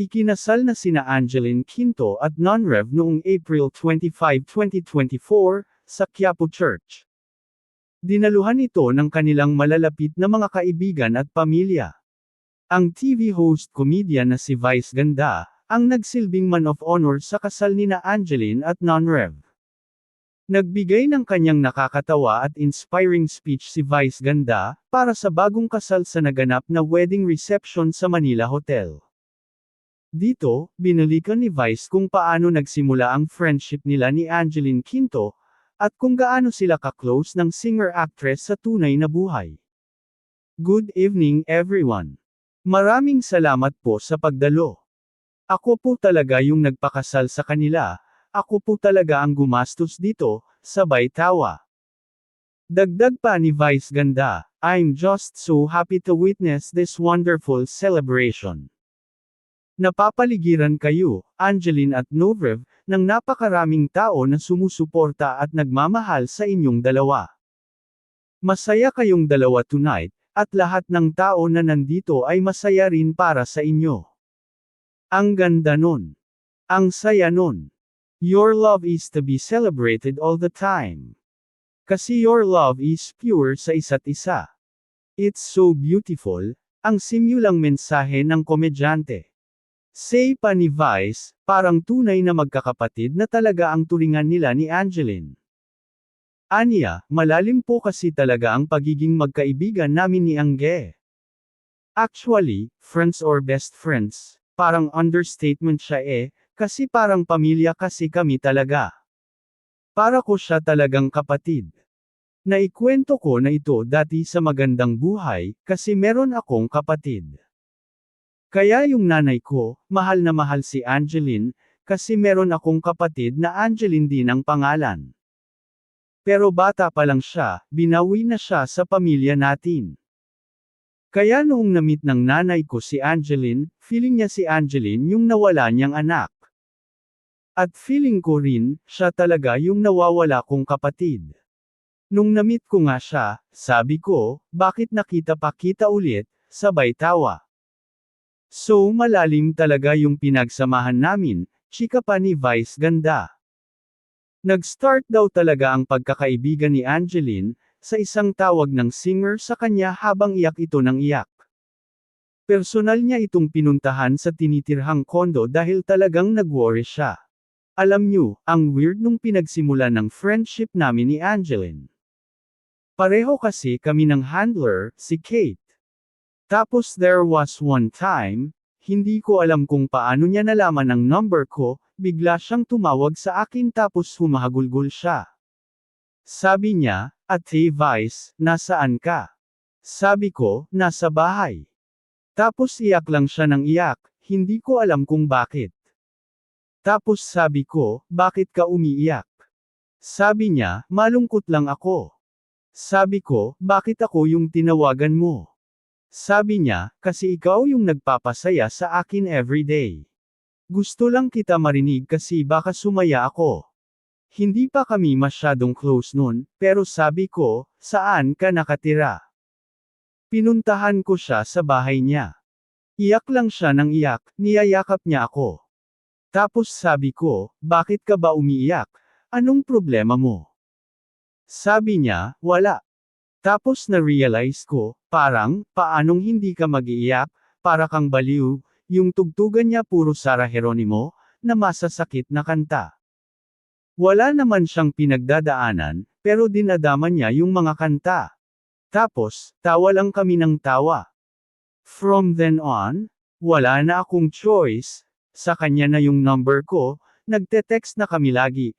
Ikinasal na sina Angeline Quinto at Non-Rev noong April 25, 2024, sa Quiapo Church. Dinaluhan ito ng kanilang malalapit na mga kaibigan at pamilya. Ang TV host comedian na si Vice Ganda, ang nagsilbing man of honor sa kasal nina Angeline at Non-Rev. Nagbigay ng kanyang nakakatawa at inspiring speech si Vice Ganda, para sa bagong kasal sa naganap na wedding reception sa Manila Hotel. Dito, binalikan ni Vice kung paano nagsimula ang friendship nila ni Angeline Quinto, at kung gaano sila ka-close ng singer-actress sa tunay na buhay. Good evening everyone. Maraming salamat po sa pagdalo. Ako po talaga yung nagpakasal sa kanila, ako po talaga ang gumastos dito, sabay tawa. Dagdag pa ni Vice Ganda, I'm just so happy to witness this wonderful celebration. Napapaligiran kayo, Angeline at Novrev, ng napakaraming tao na sumusuporta at nagmamahal sa inyong dalawa. Masaya kayong dalawa tonight, at lahat ng tao na nandito ay masaya rin para sa inyo. Ang ganda nun. Ang saya nun. Your love is to be celebrated all the time. Kasi your love is pure sa isa't isa. It's so beautiful, ang simulang mensahe ng komedyante. Say pa ni Vice, parang tunay na magkakapatid na talaga ang turingan nila ni Angeline. Anya, malalim po kasi talaga ang pagiging magkaibigan namin ni Angge. Actually, friends or best friends, parang understatement siya eh, kasi parang pamilya kasi kami talaga. Para ko siya talagang kapatid. Naikwento ko na ito dati sa magandang buhay, kasi meron akong kapatid. Kaya yung nanay ko, mahal na mahal si Angeline, kasi meron akong kapatid na Angeline din ang pangalan. Pero bata pa lang siya, binawi na siya sa pamilya natin. Kaya noong namit ng nanay ko si Angeline, feeling niya si Angeline yung nawala niyang anak. At feeling ko rin, siya talaga yung nawawala kong kapatid. Nung namit ko nga siya, sabi ko, bakit nakita pa kita ulit, sabay tawa. So malalim talaga yung pinagsamahan namin, chika pa ni Vice Ganda. Nag-start daw talaga ang pagkakaibigan ni Angeline, sa isang tawag ng singer sa kanya habang iyak ito ng iyak. Personal niya itong pinuntahan sa tinitirhang kondo dahil talagang nag-worry siya. Alam niyo, ang weird nung pinagsimula ng friendship namin ni Angeline. Pareho kasi kami ng handler, si Kate. Tapos there was one time, hindi ko alam kung paano niya nalaman ang number ko, bigla siyang tumawag sa akin tapos humahagulgol siya. Sabi niya, Ate Vice, nasaan ka? Sabi ko, nasa bahay. Tapos iyak lang siya ng iyak, hindi ko alam kung bakit. Tapos sabi ko, bakit ka umiiyak? Sabi niya, malungkot lang ako. Sabi ko, bakit ako yung tinawagan mo? Sabi niya, kasi ikaw yung nagpapasaya sa akin everyday. Gusto lang kita marinig kasi baka sumaya ako. Hindi pa kami masyadong close nun, pero sabi ko, saan ka nakatira? Pinuntahan ko siya sa bahay niya. Iyak lang siya ng iyak, niyayakap niya ako. Tapos sabi ko, bakit ka ba umiiyak? Anong problema mo? Sabi niya, wala. Tapos na-realize ko, parang, paanong hindi ka mag-iiyak, para kang baliw, yung tugtugan niya puro Sara Geronimo, na masasakit na kanta. Wala naman siyang pinagdadaanan, pero dinadaman niya yung mga kanta. Tapos, tawa lang kami ng tawa. From then on, wala na akong choice, sa kanya na yung number ko, nagte-text na kami lagi,